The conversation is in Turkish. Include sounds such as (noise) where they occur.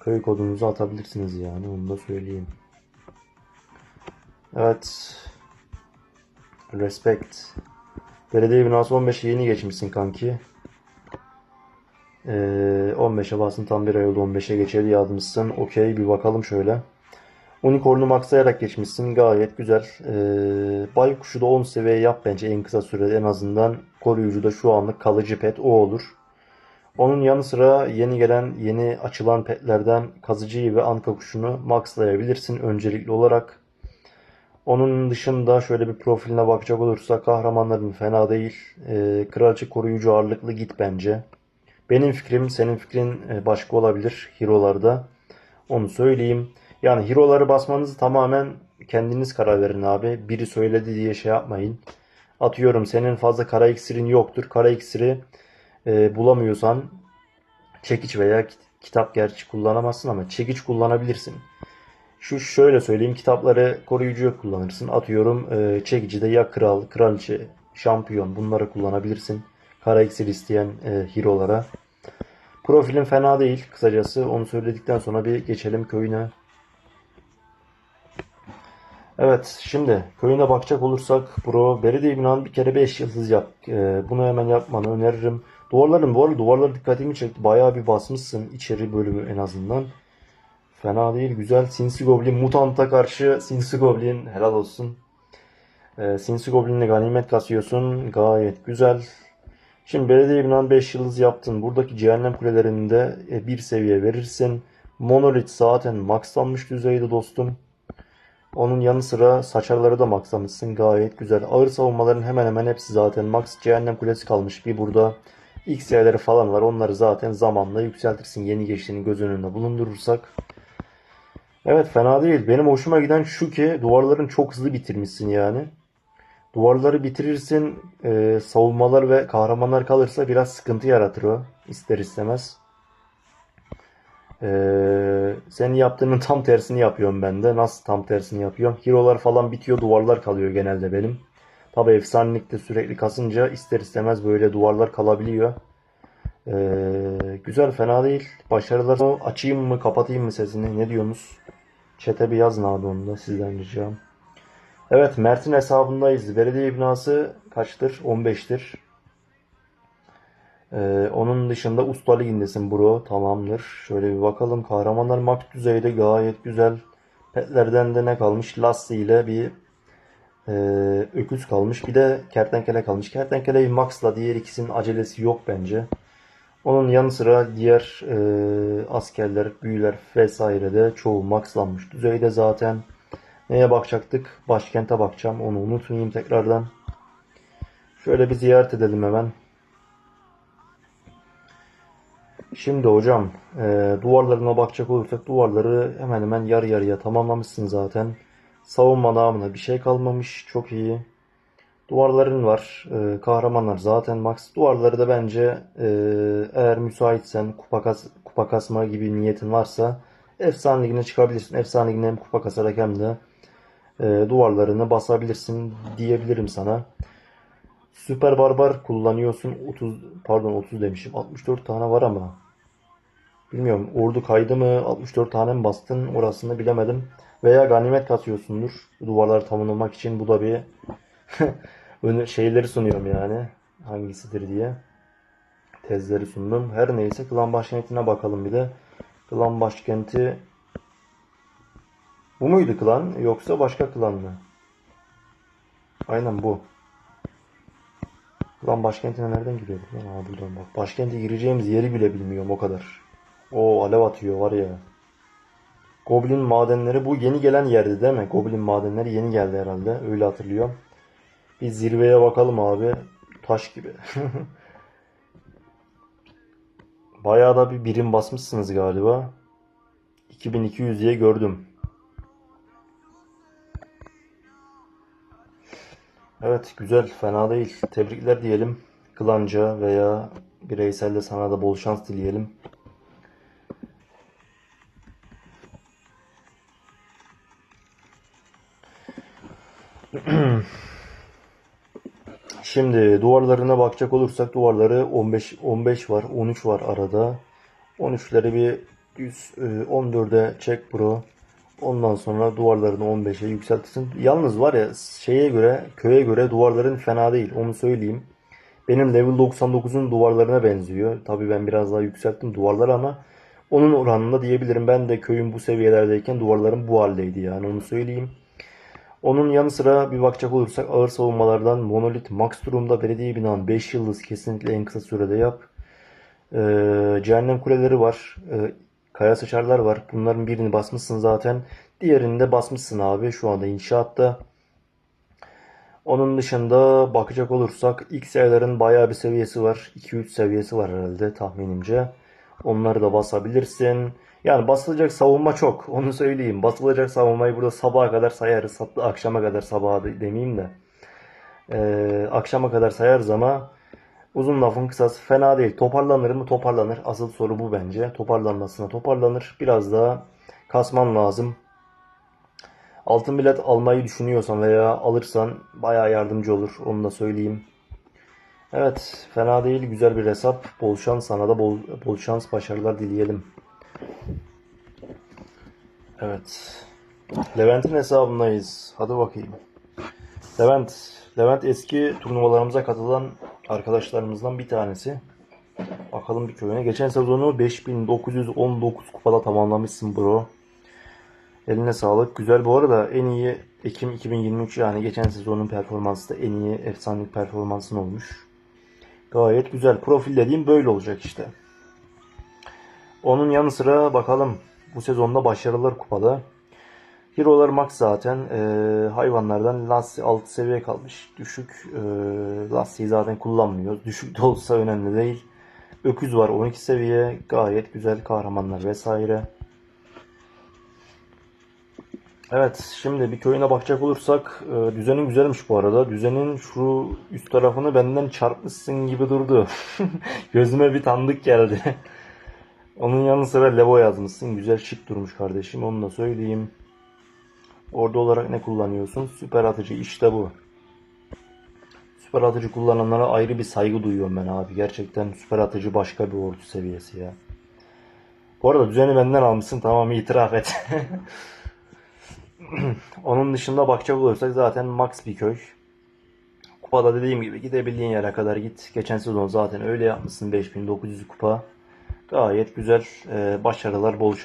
köy kodunuzu atabilirsiniz yani onu da söyleyeyim. Evet. Respect. Belediye binası 15'e yeni geçmişsin kanki. Ee, 15'e basın tam bir ay oldu 15'e geçeli yazmışsın. Okey bir bakalım şöyle. Unicorn'u maxlayarak geçmişsin. Gayet güzel. Ee, Baykuş'u da 10 seviye yap bence en kısa sürede en azından. Koruyucu da şu anlık kalıcı pet o olur. Onun yanı sıra yeni gelen, yeni açılan petlerden kazıcıyı ve anka kuşunu maxlayabilirsin öncelikli olarak. Onun dışında şöyle bir profiline bakacak olursa kahramanların fena değil. Ee, kraliçe koruyucu ağırlıklı git bence. Benim fikrim, senin fikrin e, başka olabilir hero'larda. Onu söyleyeyim. Yani hero'ları basmanızı tamamen kendiniz karar verin abi. Biri söyledi diye şey yapmayın. Atıyorum senin fazla kara iksirin yoktur. Kara iksiri e, bulamıyorsan çekiç veya kit- kitap gerçi kullanamazsın ama çekiç kullanabilirsin. Şu şöyle söyleyeyim kitapları koruyucuya kullanırsın. Atıyorum e, çekicide ya kral, kraliçe, şampiyon bunları kullanabilirsin. Kara iksir isteyen e, hero'lara. Profilin fena değil kısacası. Onu söyledikten sonra bir geçelim köyüne. Evet şimdi köyüne bakacak olursak bro belediye binanı bir kere 5 yıldız yap. Ee, bunu hemen yapmanı öneririm. Duvarların bu arada duvarlar dikkatimi çekti. Bayağı bir basmışsın içeri bölümü en azından. Fena değil güzel. Sinsi Goblin mutanta karşı Sinsi Goblin helal olsun. Ee, Sinsi Goblin'le ganimet kasıyorsun. Gayet güzel. Şimdi belediye binanı 5 yıldız yaptın. Buradaki cehennem kulelerinde e, bir seviye verirsin. Monolith zaten maxlanmış düzeyde dostum. Onun yanı sıra saçarları da maxlamışsın. Gayet güzel. Ağır savunmaların hemen hemen hepsi zaten max. Cehennem kulesi kalmış. Bir burada X yerleri falan var. Onları zaten zamanla yükseltirsin. Yeni geçtiğini göz önünde bulundurursak. Evet fena değil. Benim hoşuma giden şu ki duvarların çok hızlı bitirmişsin yani. Duvarları bitirirsin. e, savunmalar ve kahramanlar kalırsa biraz sıkıntı yaratır o. İster istemez. Ee, senin yaptığının tam tersini yapıyorum ben de. Nasıl tam tersini yapıyorum? Hero'lar falan bitiyor, duvarlar kalıyor genelde benim. Tabi efsanelikte sürekli kasınca ister istemez böyle duvarlar kalabiliyor. Ee, güzel, fena değil. Başarılar. Açayım mı, kapatayım mı sesini? Ne diyorsunuz? Chat'e bir yazın abi onu da sizden ricam. Evet, Mert'in hesabındayız. Belediye binası kaçtır? 15'tir. Ee, onun dışında Usta Ligi'ndesin bro. Tamamdır. Şöyle bir bakalım. Kahramanlar max düzeyde gayet güzel. Petlerden de ne kalmış? Lassie ile bir e, öküz kalmış. Bir de kertenkele kalmış. Kertenkeleyi maxla diğer ikisinin acelesi yok bence. Onun yanı sıra diğer e, askerler, büyüler vesaire de çoğu maxlanmış düzeyde zaten. Neye bakacaktık? Başkente bakacağım. Onu unutmayayım tekrardan. Şöyle bir ziyaret edelim hemen. Şimdi hocam e, duvarlarına bakacak olursak duvarları hemen hemen yarı yarıya tamamlamışsın zaten. Savunma namına bir şey kalmamış. Çok iyi. Duvarların var. E, kahramanlar zaten max. Duvarları da bence e, eğer müsaitsen kupa, kas, kupa kasma gibi niyetin varsa Efsane Ligi'ne çıkabilirsin. Efsane Ligi'ne hem kupa kasarak hem de e, duvarlarını basabilirsin diyebilirim sana. Süper Barbar kullanıyorsun. 30 pardon 30 demişim. 64 tane var ama. Bilmiyorum ordu kaydı mı 64 tane mi bastın orasını bilemedim. Veya ganimet kasıyorsundur. Duvarları tamamlamak için bu da bir (laughs) şeyleri sunuyorum yani. Hangisidir diye. Tezleri sundum. Her neyse klan başkentine bakalım bir de. Klan başkenti bu muydu klan yoksa başka klan mı? Aynen bu. Lan başkentine nereden giriyorduk lan? Aa buradan bak. Başkente gireceğimiz yeri bile bilmiyorum o kadar. O alev atıyor var ya. Goblin madenleri bu yeni gelen yerdi değil mi? Goblin madenleri yeni geldi herhalde. Öyle hatırlıyorum. Bir zirveye bakalım abi. Taş gibi. (laughs) Bayağı da bir birim basmışsınız galiba. 2200 diye gördüm. Evet güzel fena değil. Tebrikler diyelim. Klanca veya bireyselde sana da bol şans dileyelim. (clears throat) Şimdi duvarlarına bakacak olursak duvarları 15 15 var, 13 var arada. 13'leri bir düz e, 14'e çek bro. Ondan sonra duvarlarını 15'e yükseltirsin. Yalnız var ya şeye göre köye göre duvarların fena değil onu söyleyeyim. Benim level 99'un duvarlarına benziyor. Tabii ben biraz daha yükselttim duvarları ama onun oranında diyebilirim. Ben de köyün bu seviyelerdeyken duvarlarım bu haldeydi yani onu söyleyeyim. Onun yanı sıra bir bakacak olursak ağır savunmalardan Monolith Max durumda belediye binanın 5 yıldız kesinlikle en kısa sürede yap. Ee, cehennem kuleleri var. Ee, kaya sıçarlar var. Bunların birini basmışsın zaten. Diğerini de basmışsın abi şu anda inşaatta. Onun dışında bakacak olursak X evlerin bayağı bir seviyesi var. 2-3 seviyesi var herhalde tahminimce. Onları da basabilirsin. Yani basılacak savunma çok. Onu söyleyeyim. Basılacak savunmayı burada sabaha kadar sayarız. Hatta akşama kadar sabaha demeyeyim de. Ee, akşama kadar sayarız ama uzun lafın kısası fena değil. Toparlanır mı? Toparlanır. Asıl soru bu bence. Toparlanmasına toparlanır. Biraz daha kasman lazım. Altın bilet almayı düşünüyorsan veya alırsan bayağı yardımcı olur. Onu da söyleyeyim. Evet, fena değil. Güzel bir hesap. Bol şans sana da bol, bol şans, başarılar dileyelim. Evet. Levent'in hesabındayız. Hadi bakayım. Levent, Levent eski turnuvalarımıza katılan arkadaşlarımızdan bir tanesi. Bakalım bir köyüne. Geçen sezonu 5919 kupada tamamlamışsın bro. Eline sağlık. Güzel bu arada en iyi Ekim 2023 yani geçen sezonun performansı da en iyi efsanelik performansın olmuş. Gayet güzel. Profil dediğim böyle olacak işte. Onun yanı sıra bakalım bu sezonda başarılar kupada. Hero'lar max zaten. Ee, hayvanlardan Lassie 6 seviye kalmış. Düşük. E, Lassie'yi zaten kullanmıyoruz. Düşük de olsa önemli değil. Öküz var 12 seviye. Gayet güzel kahramanlar vesaire. Evet, şimdi bir köyüne bakacak olursak e, düzenin güzelmiş bu arada. Düzenin şu üst tarafını benden çarpmışsın gibi durdu. (laughs) Gözüme bir tanıdık geldi. Onun yanı sıra Levo yazmışsın. Güzel şık durmuş kardeşim. Onu da söyleyeyim. Orada olarak ne kullanıyorsun? Süper atıcı işte bu. Süper atıcı kullananlara ayrı bir saygı duyuyorum ben abi. Gerçekten süper atıcı başka bir ordu seviyesi ya. Bu arada düzeni benden almışsın tamam itiraf et. (laughs) Onun dışında bakacak olursak zaten max bir köy. Kupada dediğim gibi gidebildiğin yere kadar git. Geçen sezon zaten öyle yapmışsın 5900 kupa. Gayet güzel. Ee, başarılar, bol.